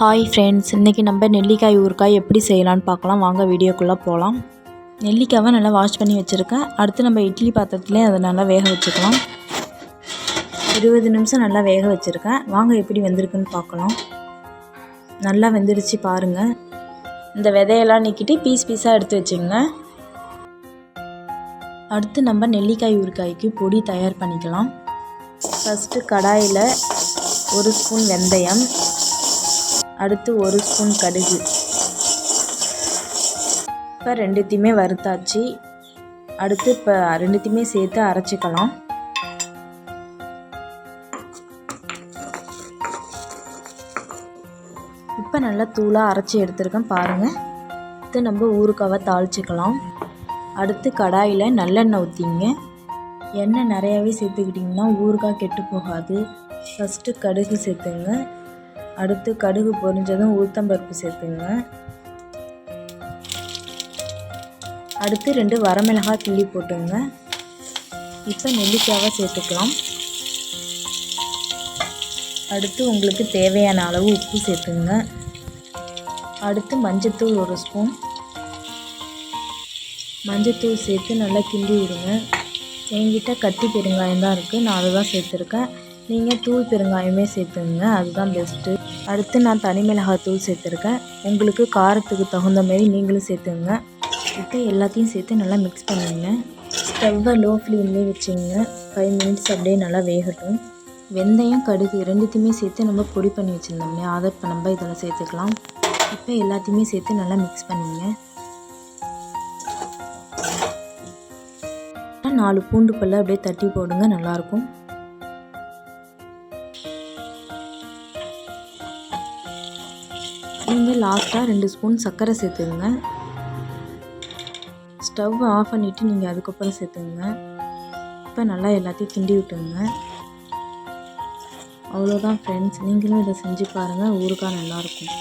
Hi friends இன்றைக்கி நம்ம நெல்லிக்காய் ஊறுகாய் எப்படி செய்யலான்னு பார்க்கலாம். வாங்க வீடியோக்குள்ளே போகலாம் நெல்லிக்காவை நல்லா வாஷ் பண்ணி வச்சுருக்கேன். அடுத்து நம்ம இட்லி பாத்திரத்துலேயே அதை நல்லா வேக வச்சுக்கலாம். இருபது நிமிஷம் நல்லா வேக வச்சுருக்கேன். வாங்க எப்படி வெந்திருக்குன்னு பார்க்கலாம். நல்லா வெந்துருச்சு பாருங்கள் இந்த விதையெல்லாம் நீக்கிட்டு பீஸ் பீஸாக எடுத்து வச்சுங்க அடுத்து நம்ம நெல்லிக்காய் ஊறுகாய்க்கு பொடி தயார் பண்ணிக்கலாம். ஃபஸ்ட்டு கடாயில் ஒரு ஸ்பூன் வெந்தயம். அடுத்து ஒரு ஸ்பூன் கடுகு. இப்போ ரெண்டுத்தையுமே வறுத்தாச்சு. அடுத்து இப்போ ரெண்டுத்தையுமே சேர்த்து அரைச்சிக்கலாம். இப்போ நல்லா தூளாக அரைச்சி எடுத்துருக்கேன் பாருங்கள் அடுத்து நம்ம ஊறுக்காவை தாளிச்சிக்கலாம். அடுத்து கடாயில் நல்லெண்ணெய் ஊற்றிங்க எண்ணெய் நிறையாவே சேர்த்துக்கிட்டிங்கன்னா ஊறுகாய் கெட்டு போகாது. ஃபஸ்ட்டு கடுகு சேர்த்துங்க. அடுத்து கடுகு பொரிஞ்சதும் உளுத்தம்பருப்பு சேர்த்துங்க. அடுத்து ரெண்டு வரமிளகாய் கிள்ளி போட்டுங்க. இப்போ நெல்லிக்காவை சேர்த்துக்கலாம். அடுத்து உங்களுக்கு தேவையான அளவு உப்பு சேர்த்துங்க. அடுத்து மஞ்சத்தூள் ஒரு ஸ்பூன். மஞ்சத்தூள் சேர்த்து நல்லா கிண்டி விடுங்க. என்கிட்ட கத்தி பெருங்காயம் தான் இருக்குது நான் அதை தான் சேர்த்துருக்கேன். நீங்கள் தூள் பெருங்காயமே சேர்த்துங்க அதுதான் பெஸ்ட்டு அடுத்து நான் தனி மிளகாய் தூள் சேர்த்துருக்கேன். உங்களுக்கு காரத்துக்கு தகுந்த மாதிரி நீங்களும் சேர்த்துங்க இப்போ எல்லாத்தையும் சேர்த்து நல்லா மிக்ஸ் பண்ணுங்க. ஸ்டவ்வை லோ ஃப்ளேம்லேயே வச்சுங்க ஃபைவ் மினிட்ஸ் அப்படியே நல்லா வேகட்டும். வெந்தயம் கடுகு ரெண்டுத்தையுமே சேர்த்து நம்ம பொடி பண்ணி வச்சுருந்தோம் இல்லையா அதை இப்போ நம்ம இதில் சேர்த்துக்கலாம். இப்போ எல்லாத்தையுமே சேர்த்து நல்லா மிக்ஸ் பண்ணிங்க. நாலு பூண்டு பல்ல அப்படியே தட்டி போடுங்க நல்லாயிருக்கும் நீங்கள் லாஸ்ட்டாக ரெண்டு ஸ்பூன் சர்க்கரை சேர்த்துங்க ஸ்டவ் ஆஃப் பண்ணிவிட்டு நீங்கள் அதுக்கப்புறம் சேர்த்துங்க இப்போ நல்லா எல்லாத்தையும் கிண்டி விட்டுங்க அவ்வளோதான் ஃப்ரெண்ட்ஸ் நீங்களும் இதை செஞ்சு பாருங்கள் ஊருக்காக நல்லாயிருக்கும்